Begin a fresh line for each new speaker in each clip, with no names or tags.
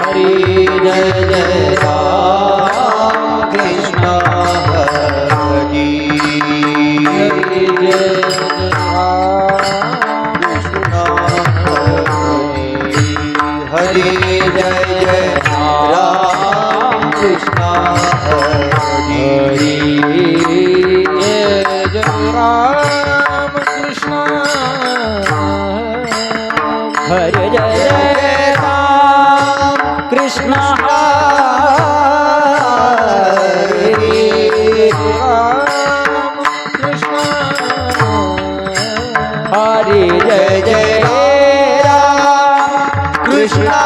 હરી જય જય 是。啊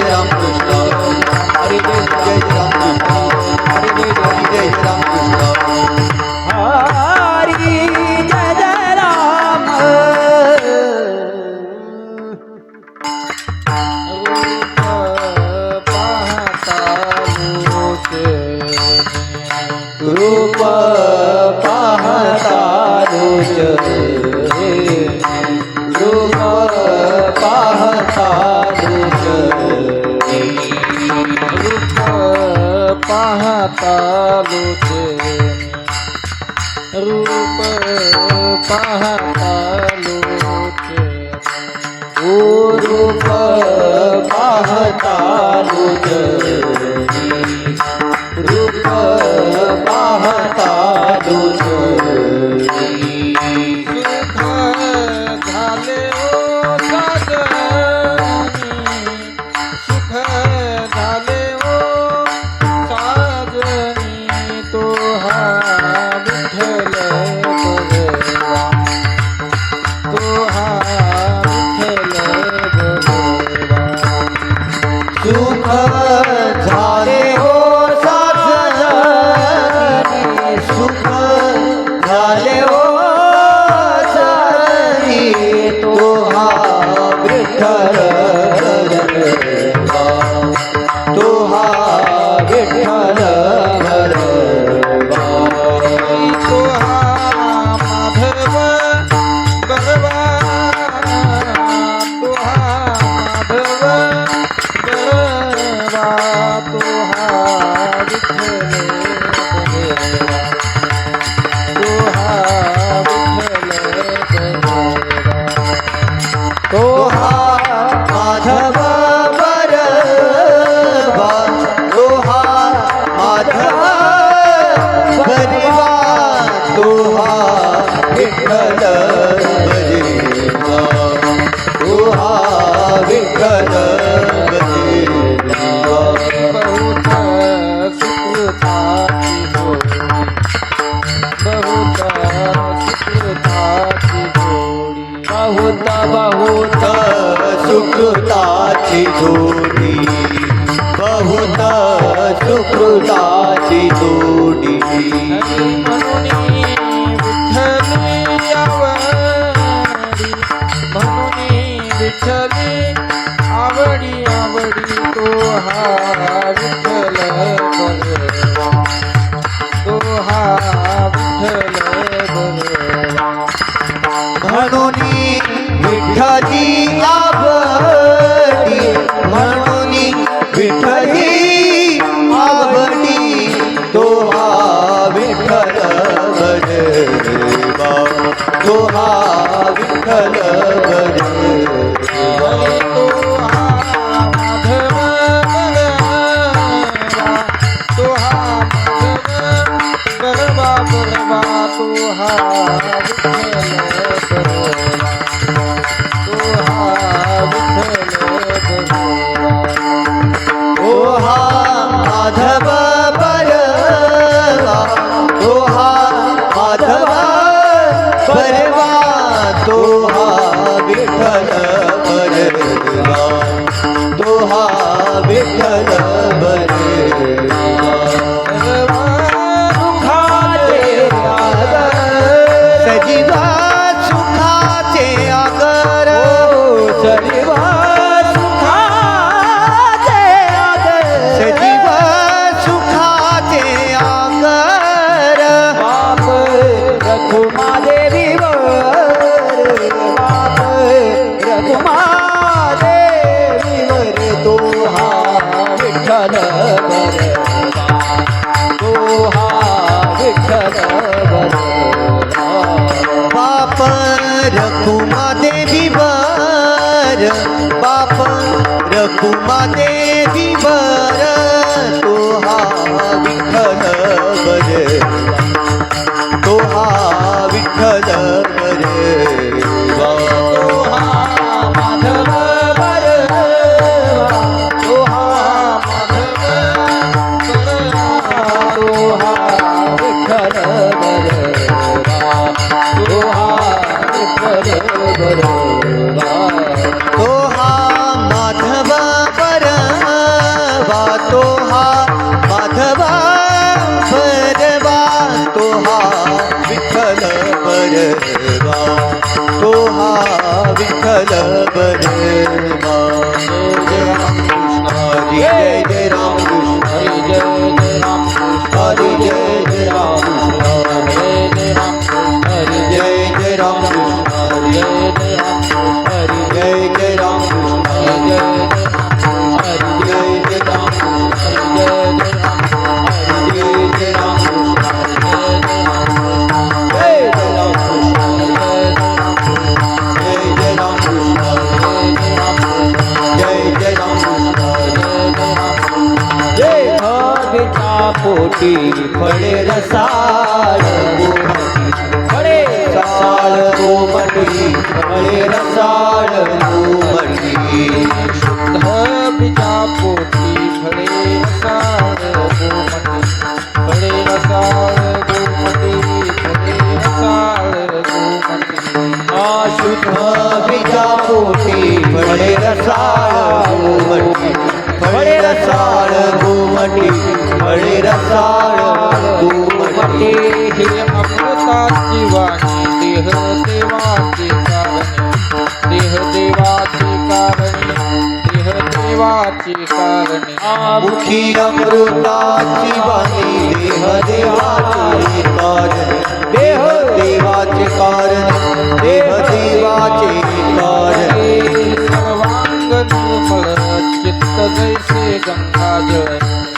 रूप पाहता
लोचना
ओ रूप पाहता
लोचना Super. बरवा बाप देवी
बर बाप विठ्ठल बर विठ्ठल
তোহা पोटी फळे रसाळ फळे
रसाळ गोमटी फळे रसाळ गोमटी
शुद्ध पोटी फळे रसाळ गोमटी फळे रसाळ गोमटी फळे रसाळ गोमटी
शुद्ध बीजा पोटी फळे रसाळ गोमटी फळे रसाळ गोमटी फळे रसाळ गोमटी
हे अमृताची वाणी देह देवाचे कारणे देह देवाचे कारणे. देह देवाचे कारणे.
मुखी अमृताची वाणी देह देवाचे कारण देह देवाचे कारण. देह देवाचे कारण
सर्वांग निर्मळ चित्त जैसे गंगाजळ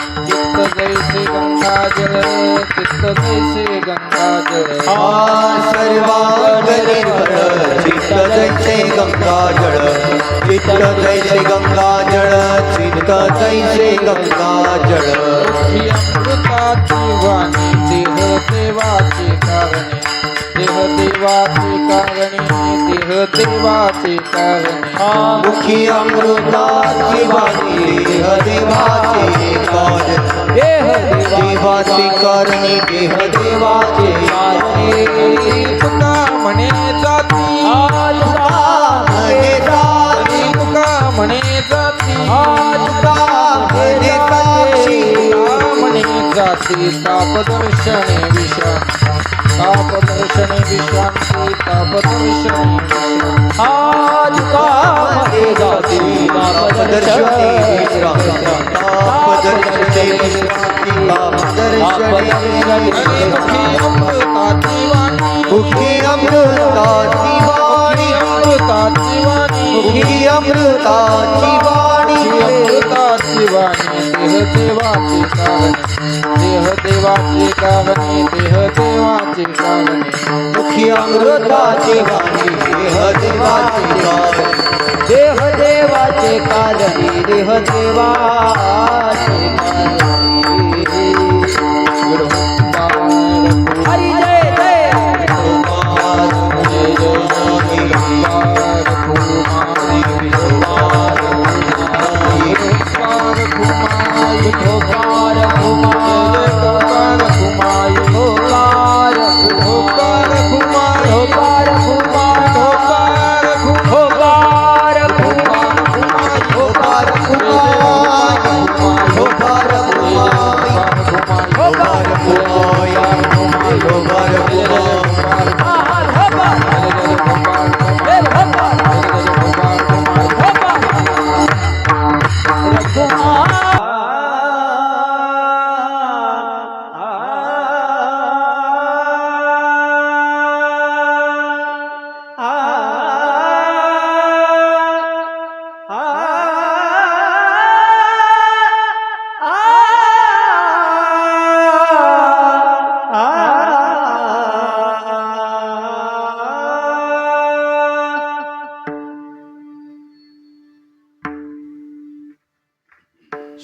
गंगाजळ चित्त जैसे गंगाजळ
हा सर्वांग निर्मळ चित्त जैसे गंगाजळ चित्त जैसे गंगाजळ चित्त जैसे गंगाजळ
ही अमृताची वाणी, देह देवाचे कारणे देह देवाचे कारणे देह देवाचे कारणे
मुखी अमृताची वाणी देह देवाचे कारण। देवाचे कारणी देह देवाचे कारणे
तुका म्हणे जाती.
म्हणे जाती,
तुका म्हणे जाती.
तुका म्हणे साक्षी.
म्हणे जाती. तापदर्शने विश्रांती. तापदर्शने विश्रांती. तापदर्शने विश्रांती.
म्हणे जाती, तापदर्शने विश्रांती, तापदर्शने विश्रांती, तापदर्शने
मुखी अमृताची वाणी
मुखी अमृताची वाणी
मुखी अमृताची वाणी
अमृताची वाणी
देवाचे कारणे देह देवाचे कारणे देह देवाचे कारणे
मुखी अमृताची वाणी देह देवाची
कारणे देह देवाचे कारणे
देह देवाचे कारणे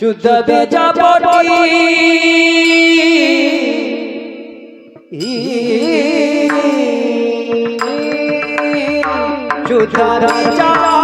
শুদ্ধ বেজাপটি শুদ্ধ বেজাপটি।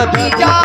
नबी जा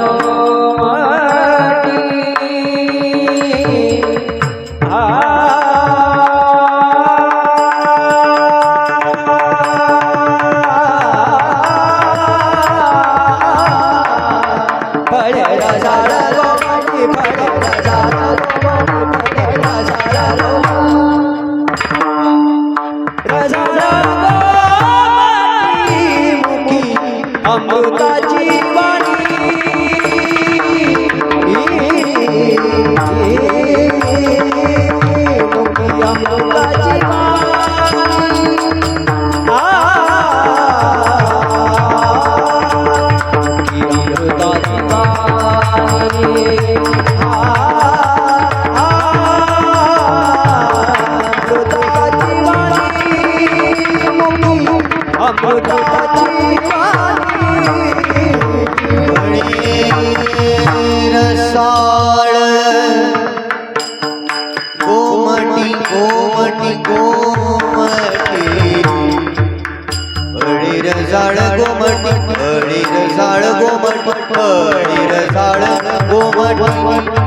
Oh, 放个大鸡。
पडीर जाळ गोमट
पडीर जाळ गोमट पडीर जाळ गोमट.